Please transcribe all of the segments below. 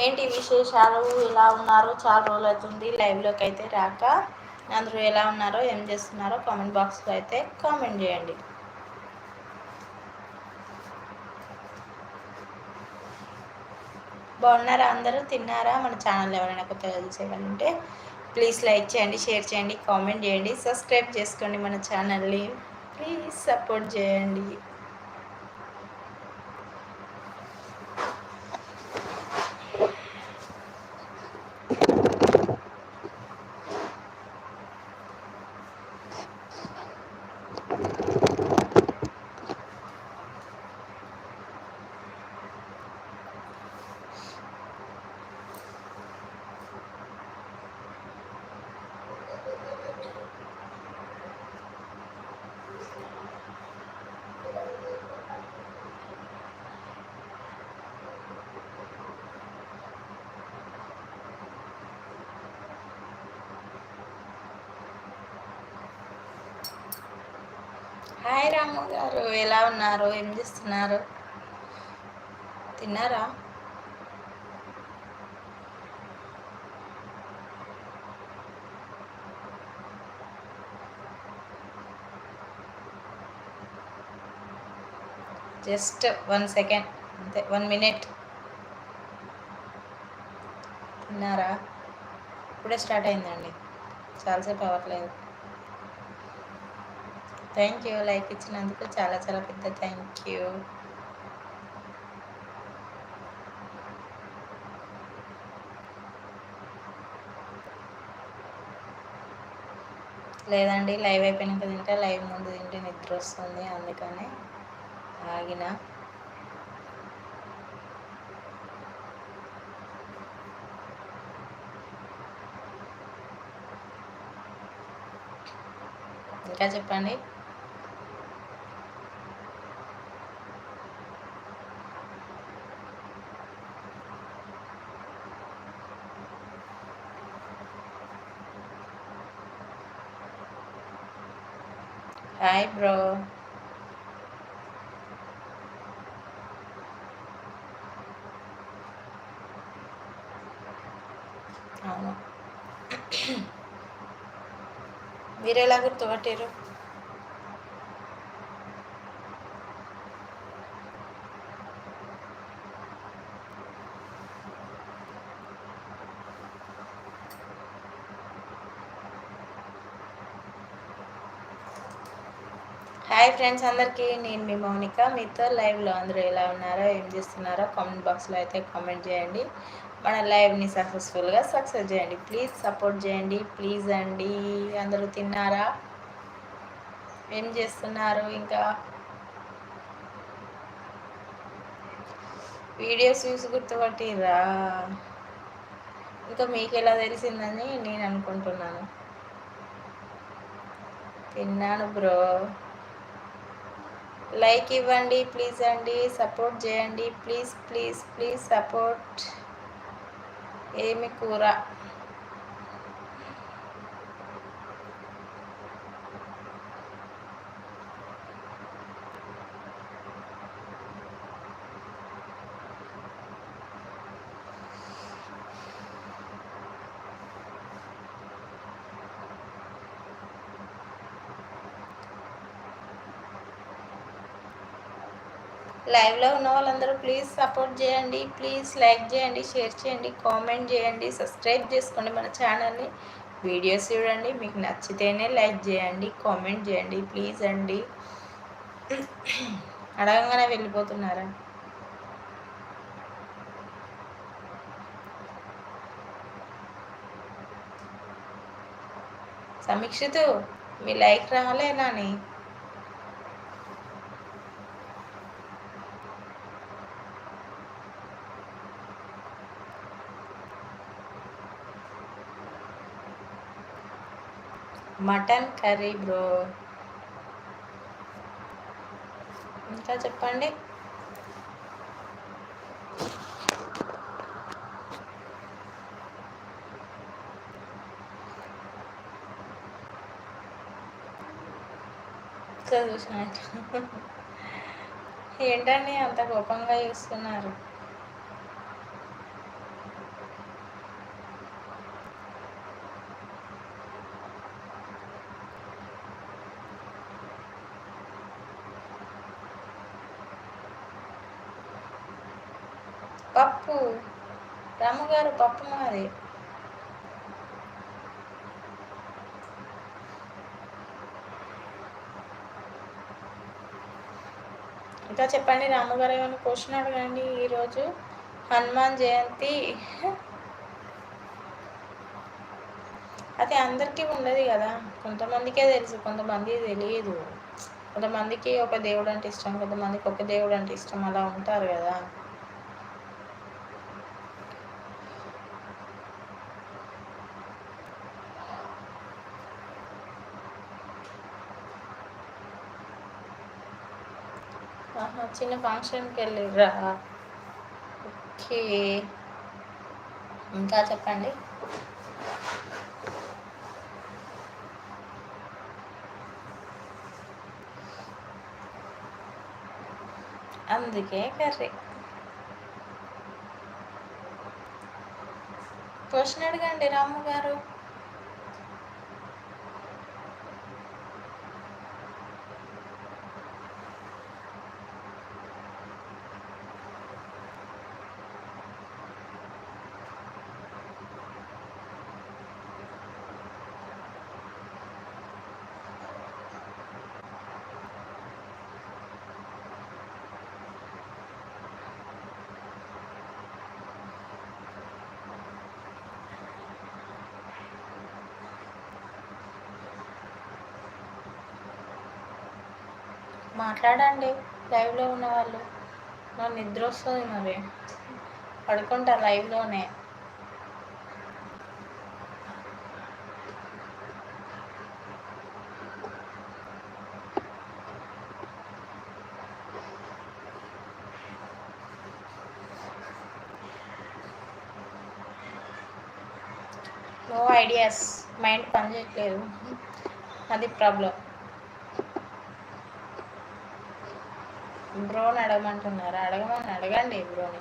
ఏంటి విశేషాలు? ఎలా ఉన్నారో? చాలా రోజులు అవుతుంది. లైవ్లోకి అయితే రాక. అందరూ ఎలా ఉన్నారో ఏం చేస్తున్నారో కామెంట్ బాక్స్లో అయితే కామెంట్ చేయండి. బాగున్నారా అందరూ? తిన్నారా? మన ఛానల్ ఎవరైనా కొత్తగా చూసేవాళ్ళు ఉంటే ప్లీజ్ లైక్ చేయండి షేర్ చేయండి కామెంట్ చేయండి సబ్స్క్రైబ్ చేసుకోండి మన ఛానల్ని ప్లీజ్ సపోర్ట్ చేయండి. హాయ్ రాము గారు ఎలా ఉన్నారు? ఏం చేస్తున్నారు? తిన్నారా? జస్ట్ వన్ సెకండ్ అంతే వన్ మినిట్. తిన్నారా? ఇప్పుడే స్టార్ట్ అయిందండి. చాలాసేపు అవ్వట్లేదు. థ్యాంక్ యూ లైక్ ఇచ్చినందుకు చాలా చాలా పెద్ద థ్యాంక్ యూ. లేదండి లైవ్ అయిపోయినాక తింటే లైవ్ ముందు తింటే నిద్ర వస్తుంది అందుకని ఆగిన. ఇంకా చెప్పండి హాయ్ బ్రో అవును మీరు ఎలా గుర్తుపట్టారు హాయ్ ఫ్రెండ్స్ అందరికీ నేను మీ మౌనిక. మీతో లైవ్లో అందరూ ఎలా ఉన్నారో ఏం చేస్తున్నారో కామెంట్ బాక్స్లో అయితే కామెంట్ చేయండి. మన లైవ్ని సక్సెస్ఫుల్గా సక్సెస్ చేయండి. ప్లీజ్ సపోర్ట్ చేయండి. ప్లీజ్ అండి. అందరూ తిన్నారా? ఏం చేస్తున్నారు ఇంకా? వీడియోస్ చూసి గుర్తుపట్టిరా ఇంకా మీకు ఎలా తెలిసిందని నేను అనుకుంటున్నాను. తిన్నాను బ్రో. లైక్ ఇవ్వండి ప్లీజ్ అండి సపోర్ట్ చేయండి ప్లీజ్ ప్లీజ్ ప్లీజ్ సపోర్ట్. ఏమి కూర? లైవ్లో ఉన్న వాళ్ళందరూ ప్లీజ్ సపోర్ట్ చేయండి ప్లీజ్ లైక్ చేయండి షేర్ చేయండి కామెంట్ చేయండి సబ్స్క్రైబ్ చేసుకోండి మన ఛానల్ని. వీడియోస్ చూడండి మీకు నచ్చితేనే లైక్ చేయండి కామెంట్ చేయండి ప్లీజ్ అండి. అడగంగానే వెళ్ళిపోతున్నారా? సమీక్షితు మీ లైక్ రాలేనాని మటన్ కర్రీ బ్రో. ఇంకా చెప్పండి? చూసినట్టు. ఏంటండి అంత కోపంగా చూస్తున్నారు? పప్పు. రాముగారు పప్పు మాది. ఇంకా చెప్పండి రాముగారు ఏమైనా క్వశ్చన్ అడగండి ఈరోజు? హనుమాన్ జయంతి. అది అందరికీ ఉండదు కదా. కొంతమందికే తెలుసు కొంతమంది తెలియదు. కొంతమందికి ఒక దేవుడు అంటే ఇష్టం కొంతమందికి ఒక దేవుడు అంటే ఇష్టం అలా ఉంటారు కదా. చిన్న ఫంక్షన్కి వెళ్ళిర్రా ఓకే. ఇంకా చెప్పండి. అందుకే కర్రీ. క్వశ్చన్ అడగండి రాము గారు మాట్లాడండి. లైవ్లో ఉన్న వాళ్ళు. నాకు నిద్ర వస్తుంది మరి. పడుకుంటా లైవ్లోనే. నో ఐడియాస్ మైండ్ పనిచేయట్లేదు అది ప్రాబ్లం. బ్రోని అడగమంటున్నారు. అడగమని అడగండి బ్రోని.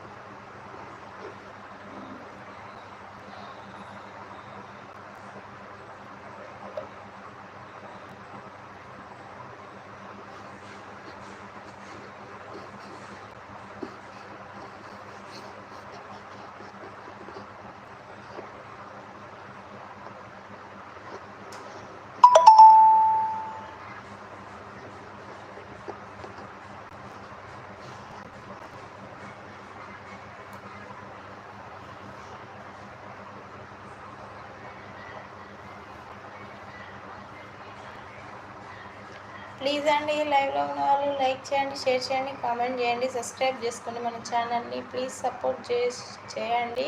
ప్లీజ్ అండి లైవ్లో ఉన్న వాళ్ళు లైక్ చేయండి షేర్ చేయండి కామెంట్ చేయండి సబ్స్క్రైబ్ చేసుకోండి మన ఛానల్ని. ప్లీజ్ సపోర్ట్ చేయండి.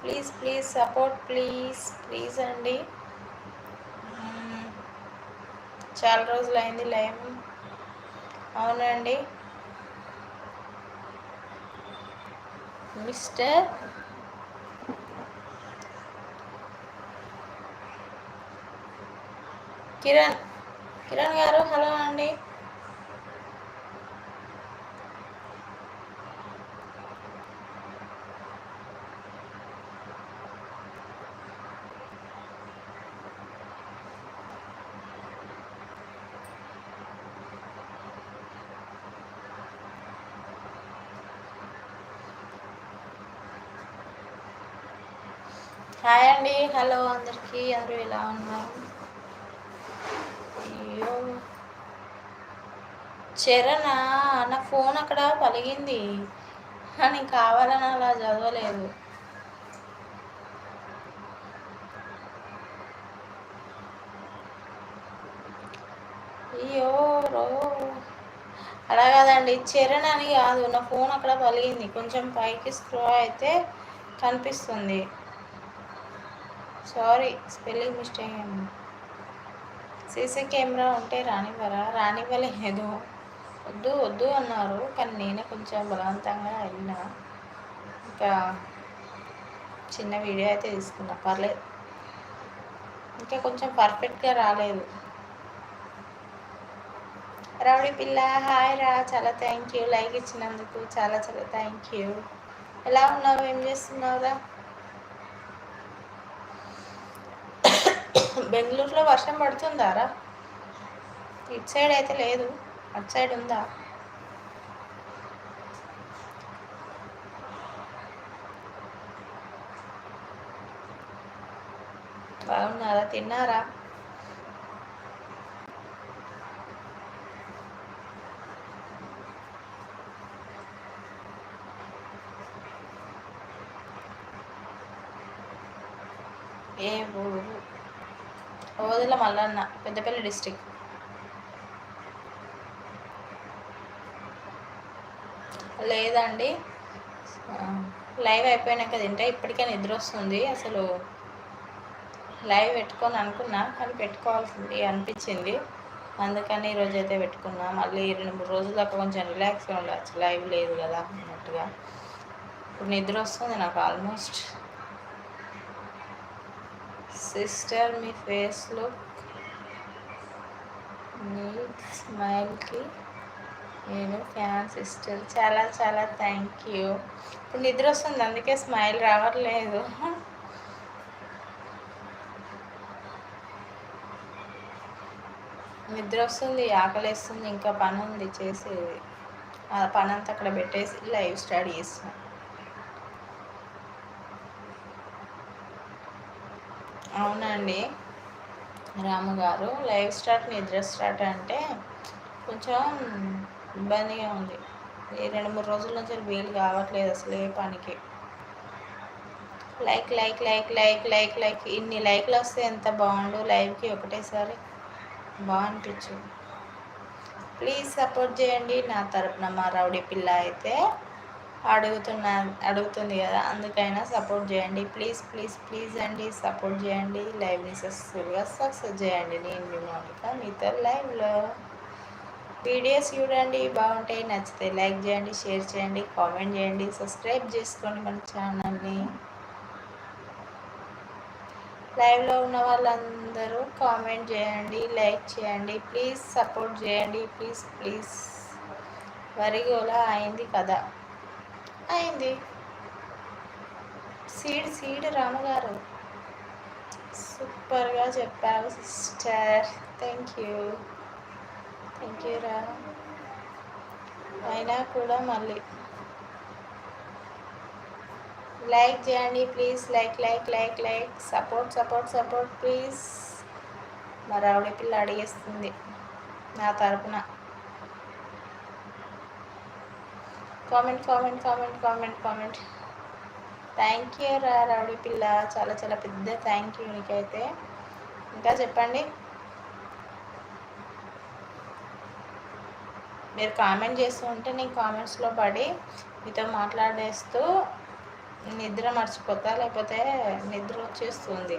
Please please support please please అండి. చాలా రోజులు అయింది లైవ్. అవునండి. మిస్టర్? కిరణ్? కిరణ్ గారు హలో అండి. హాయ్ అండి హలో అందరికీ అందరూ ఎలా ఉన్నారు అయ్యో చరణా నా ఫోన్ అక్కడ పలిగింది అని కావాలని అలా చదవలేదు. అయ్యో రో. అలా కాదండి చరణ్ అని కాదు నా ఫోన్ అక్కడ పలిగింది కొంచెం పైకి స్క్రో అయితే కనిపిస్తుంది. సారీ స్పెల్లింగ్ మిస్టేక్ ఏమో. సీసీ కెమెరా ఉంటే రానివ్వరా? రానివ్వలేదు. వద్దు వద్దు అన్నారు. కానీ నేనే కొంచెం బలవంతంగా వెళ్ళిన. ఇంకా చిన్న వీడియో అయితే తీసుకున్నా. పర్లేదు. ఇంకా కొంచెం పర్ఫెక్ట్గా రాలేదు. రౌడీ పిల్ల హాయ్ రా. చాలా థ్యాంక్ యూ. లైక్ ఇచ్చినందుకు చాలా చాలా థ్యాంక్ యూ. ఎలా ఉన్నావు? ఏం చేస్తున్నావురా బెంగళూరులో వర్షం పడుతుందారా ఇటు సైడ్ అయితే లేదు. అటు సైడ్ ఉందా? బాగున్నారా? తిన్నారా? ఏ ఊరు? ఓదల మల్లన్న పెద్దపల్లి డిస్టిక్ లేదండి. లైవ్ అయిపోయినాక తింటే ఇప్పటికే నిద్ర వస్తుంది. అసలు లైవ్ పెట్టుకొని అనుకున్నా కానీ పెట్టుకోవాల్సింది అనిపించింది. అందుకని ఈరోజు అయితే పెట్టుకున్నా. మళ్ళీ రెండు మూడు రోజుల దాకా కొంచెం రిలాక్స్గా ఉండవచ్చు లైవ్ లేదు కదా అన్నట్టుగా. ఇప్పుడు నిద్ర వస్తుంది నాకు ఆల్మోస్ట్. సిస్టర్ మీ ఫేస్లో మీ స్మైల్కి నేను ఫ్యాన్ సిస్టర్. చాలా చాలా థ్యాంక్ యూ ఇప్పుడు నిద్ర వస్తుంది అందుకే స్మైల్ రావట్లేదు. నిద్ర వస్తుంది ఆకలిస్తుంది ఇంకా పని ఉంది చేసేది. ఆ పని అంతా అక్కడ పెట్టేసి లైవ్ స్టార్ట్ చేస్తాం అవునండి. రాము గారు లైవ్ స్టార్ట్ నిద్ర స్టార్ట్ అంటే కొంచెం ఇబ్బందిగా ఉంది. ఈ రెండు మూడు రోజుల నుంచి వీలు కావట్లేదు అసలు ఏ పనికి. Like like like like like like. ఇన్ని లైక్లు వస్తే ఎంత బాగుండు లైవ్కి ఒకటేసారి. బాగనిపించు ప్లీజ్ సపోర్ట్ చేయండి. నా తరపున మా రౌడీ పిల్ల అయితే అడుగుతున్నా అడుగుతుంది కదా అందుకైనా సపోర్ట్ చేయండి. ప్లీజ్ ప్లీజ్ ప్లీజ్ అండి. సపోర్ట్ చేయండి. లైవ్ని సక్సెస్ఫుల్గా సక్సెస్ చేయండి. నేను మీ మౌనిక మీతో లైవ్లో. వీడియోస్ చూడండి బాగుంటాయి నచ్చితే లైక్ చేయండి షేర్ చేయండి కామెంట్ చేయండి సబ్స్క్రైబ్ చేసుకోండి మన ఛానల్ని. లైవ్లో ఉన్న వాళ్ళందరూ కామెంట్ చేయండి లైక్ చేయండి ప్లీజ్ సపోర్ట్ చేయండి ప్లీజ్ ప్లీజ్. వరిగోలా అయింది కదా? అయింది. సీడ్ సీడ్ రామగారు. సూపర్గా చెప్పావు sister. Thank you. Thank you రా అయినా కూడా మళ్ళీ. లైక్ చేయండి please. Like like like like. Support support support please. మా రావుడి పిల్ల అడిగేస్తుంది నా తరపున. Comment comment comment comment comment. Thank you రా రావుడి పిల్ల. చాలా చాలా పెద్ద థ్యాంక్ యూ నీకైతే. ఇంకా చెప్పండి. మీరు కామెంట్ చేస్తూ ఉంటే నేను కామెంట్స్లో పడి మీతో మాట్లాడేస్తూ నిద్ర మర్చిపోతా లేకపోతే నిద్ర వచ్చేస్తుంది.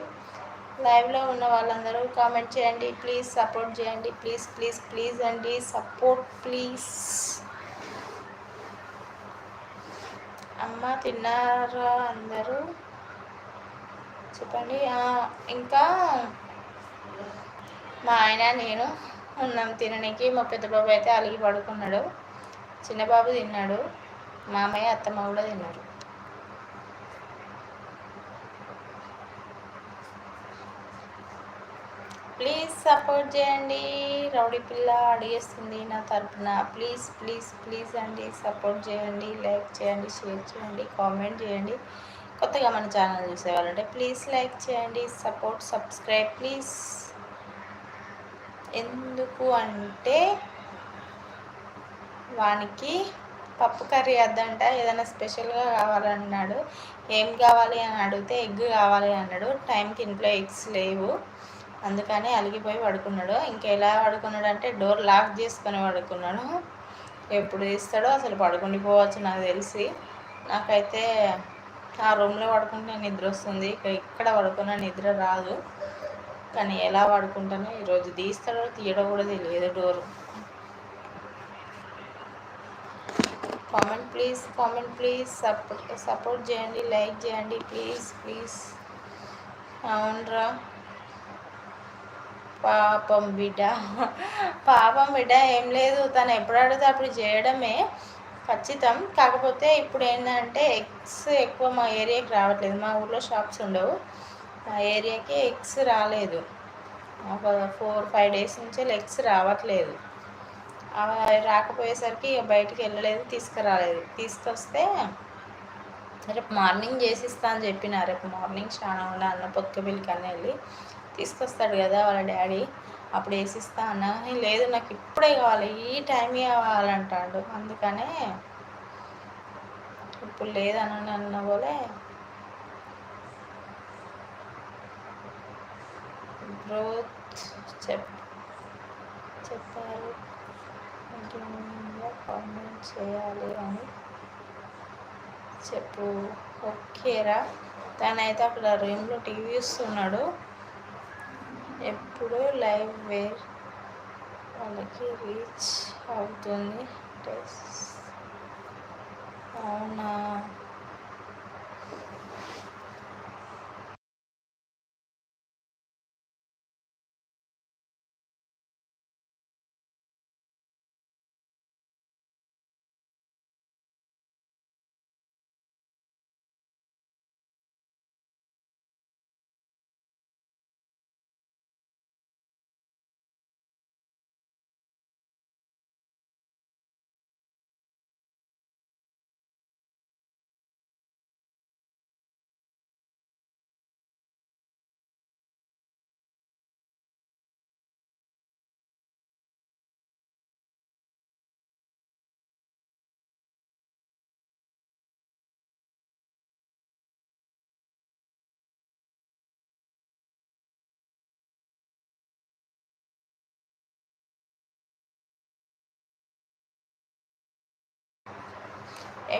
లైవ్లో ఉన్న వాళ్ళందరూ కామెంట్ చేయండి ప్లీజ్ సపోర్ట్ చేయండి ప్లీజ్ ప్లీజ్ ప్లీజ్ అండి సపోర్ట్ ప్లీజ్. అమ్మ తిన్నారా అందరూ? చెప్పండి. ఇంకా మా ఆయన నేను ఉన్నాం తినడానికి మా పెద్ద బాబు అయితే అలిగి పడుకున్నాడు. చిన్న బాబు తిన్నాడు. మామయ్య అత్తమ్మ కూడా తిన్నారు. ప్లీజ్ సపోర్ట్ చేయండి. రౌడీ పిల్ల అడిగేస్తుంది నా తరపున. ప్లీజ్ ప్లీజ్ ప్లీజ్ అండి. సపోర్ట్ చేయండి లైక్ చేయండి షేర్ చేయండి కామెంట్ చేయండి. కొత్తగా మన ఛానల్ చూసేవాళ్ళంటే ప్లీజ్ లైక్ చేయండి. Support subscribe please. ఎందుకు అంటే వానికి పప్పు కర్రీ వద్దంట ఏదైనా స్పెషల్గా కావాలన్నాడు. ఏం కావాలి అని అడిగితే ఎగ్ కావాలి అన్నాడు. టైంకి ఇంట్లో ఎగ్స్ లేవు. అందుకని అలిగిపోయి పడుకున్నాడు. ఇంకెలా పడుకున్నాడు అంటే డోర్ లాక్ చేసుకొని పడుకున్నాడు ఎప్పుడు తీస్తాడో అసలు పడుకుండిపోవచ్చు నాకు తెలిసి. నాకైతే ఆ రూమ్లో పడుకుంటే నిద్ర వస్తుంది. ఇక్కడ పడుకున్న నిద్ర రాదు. కానీ ఎలా వాడుకుంటానో ఈరోజు తీస్తాడో తీయడం కూడా తెలియదు door. Comment please comment please. Support support చేయండి లైక్ చేయండి ప్లీజ్ ప్లీజ్. అవునరా. పాపం బిడ్డ. పాపం బిడ్డ ఏం లేదు. తను ఎప్పుడు అడిగితే అప్పుడు చేయడమే ఖచ్చితం. కాకపోతే ఇప్పుడు ఏంటంటే ఎగ్స్ ఎక్కువ మా ఏరియాకి రావట్లేదు. మా ఊర్లో షాప్స్ ఉండవు. మా ఏరియాకి ఎగ్స్ రాలేదు. ఒక ఫోర్ ఫైవ్ డేస్ నుంచి ఎగ్స్ రావట్లేదు. అవి రాకపోయేసరికి బయటికి వెళ్ళలేదు తీసుకురాలేదు. తీసుకొస్తే రేపు మార్నింగ్ చేసిస్తా అని చెప్పిన. రేపు మార్నింగ్ స్నానం ఉండ అన్న పొత్తుకబిల్లికి అన్న వెళ్ళి తీసుకొస్తాడు కదా వాళ్ళ డాడీ. అప్పుడు వేసిస్తా అన్న లేదు నాకు ఇప్పుడే కావాలి ఈ టైమే కావాలంటాడు. అందుకనే ఇప్పుడు లేదని అన్న పోలే గ్రోత్ చెప్ చెప్పారు కామెంట్ చేయాలి అని చెప్పు. ఓకేరా తనైతే అక్కడ రూమ్లో టీవీ చూస్తున్నాడు ఎప్పుడు లైవ్ వేర్ వాళ్ళకి రీచ్ అవుతుంది. అవునా?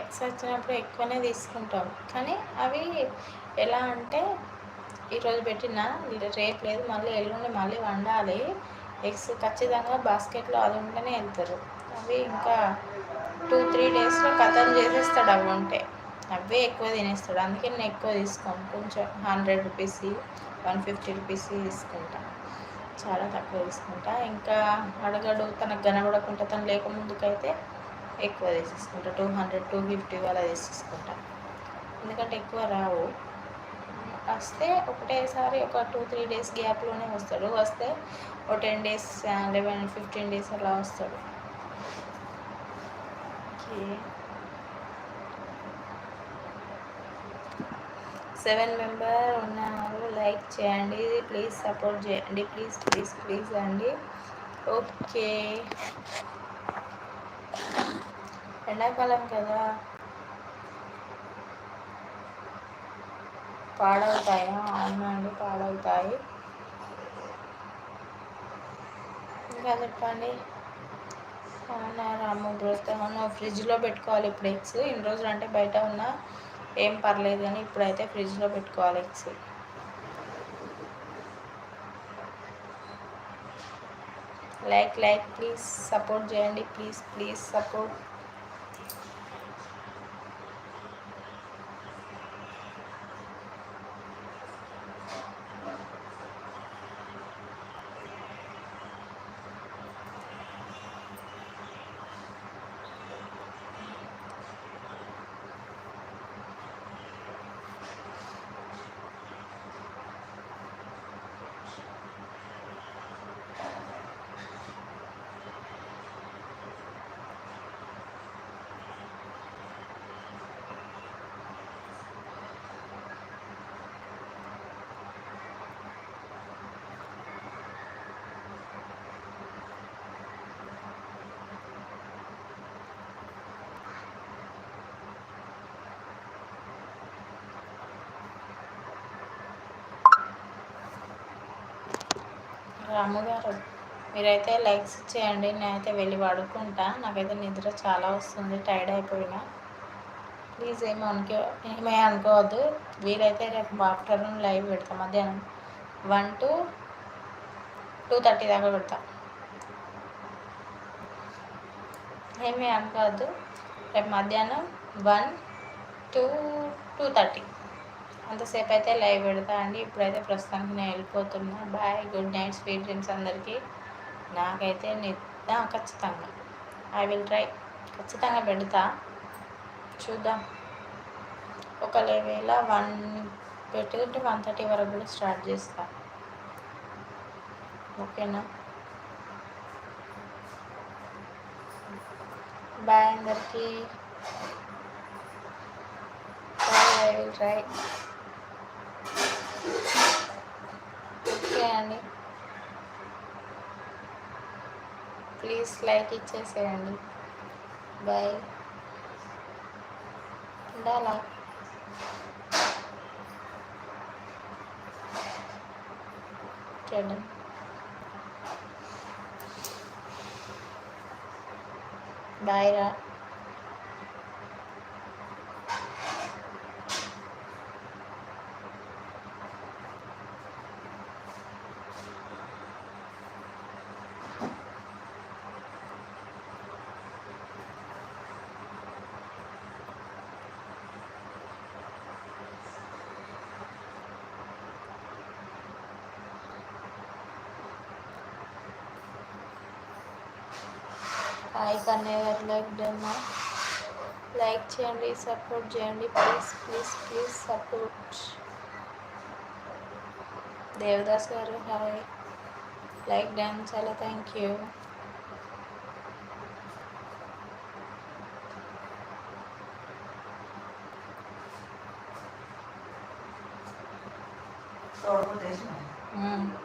ఎగ్స్ వచ్చినప్పుడు ఎక్కువనే తీసుకుంటాం. కానీ అవి ఎలా అంటే ఈరోజు పెట్టిన రేపు లేదు మళ్ళీ ఎల్లుండి మళ్ళీ వండాలి. ఎగ్స్ ఖచ్చితంగా బాస్కెట్లో అది ఉంటేనే వెళ్తారు అవి ఇంకా టూ త్రీ డేస్లో కథం చేసేస్తాడు అవి ఉంటే. అవే ఎక్కువ తినేస్తాడు. అందుకే నేను ఎక్కువ తీసుకోను. కొంచెం hundred rupees one fifty rupees తీసుకుంటా. చాలా తక్కువ తీసుకుంటా. ఇంకా అడగడు తనకు కనబడకుండా తను లేకముందుకైతే ఎక్కువ తీసేసుకుంటా. టూ హండ్రెడ్ టూ ఫిఫ్టీ అలా తీసేసుకుంటా. ఎందుకంటే ఎక్కువ రావు. వస్తే ఒకటేసారి ఒక టూ త్రీ డేస్ గ్యాప్లోనే వస్తాడు. వస్తే ఒక ten days eleven fifteen days అలా వస్తాడు. సెవెన్ మెంబర్ ఉన్నారు. లైక్ చేయండి. ప్లీజ్ సపోర్ట్ చేయండి. ప్లీజ్ ప్లీజ్ ప్లీజ్ అండి. ఓకే ఎండాకాలం కదా. పాడవుతాయా? అవునండి పాడవుతాయి. ఇంకా చెప్పండి. అవునా రాము అవును ఫ్రిడ్జ్లో పెట్టుకోవాలి ఇప్పుడు ఎగ్స్? ఇన్ని రోజులు అంటే బయట ఉన్నా ఏం పర్లేదు కానీ ఇప్పుడైతే ఫ్రిడ్జ్లో పెట్టుకోవాలి eggs. Like like please support చేయండి. Please please support. రాముగారు మీరైతే లైక్స్ ఇచ్చేయండి నేనైతే వెళ్ళి పడుకుంటా. నాకైతే నిద్ర చాలా వస్తుంది టైర్డ్ అయిపోయినా. ప్లీజ్ ఏమి అనుకో ఏమే అనుకోవద్దు. వీలైతే రేపు ఆఫ్టర్నూన్ లైవ్ పెడతా మధ్యాహ్నం వన్ టు టూ థర్టీ దాకా పెడతా. ఏమీ అనుకోవద్దు. రేపు మధ్యాహ్నం వన్ టూ టూ థర్టీ. అంతసేపు అయితే లైవ్ పెడతా అండి. ఇప్పుడైతే ప్రస్తుతానికి నేను వెళ్ళిపోతున్నా. Bye good night sweet dreams అందరికీ. నాకైతే నిద్ర ఖచ్చితంగా. I will try. ఖచ్చితంగా పెడతా. చూద్దాం. ఒకవేళ వన్ పెట్టుకుంటే వన్ థర్టీ వరకు కూడా స్టార్ట్ చేస్తా. ఓకేనా? బాయ్ అందరికీ. I will try. ఓకే అండి ప్లీజ్ లైక్ ఇచ్చేసేయండి. బాయ్. ఉండాలా? చూడండి. బాయ్ రా. ఉంటుందేమో లైక్ చేయండి సపోర్ట్ చేయండి. Please please please support Devdas garu hi. Like dance చాలా thank you Mm.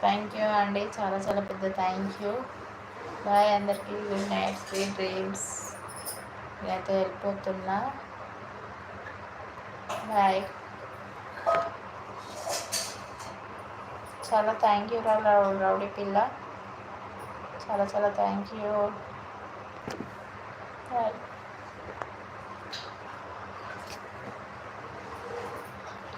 Thank you అండి. చాలా చాలా పెద్ద థ్యాంక్ యూ. బాయ్ అందరికీ. Good night. Sweet dreams. నేనైతే వెళ్ళిపోతున్నా. బాయ్. చాలా థ్యాంక్ యూ రా రౌడీ పిల్ల. చాలా చాలా థ్యాంక్ యూ. బాయ్.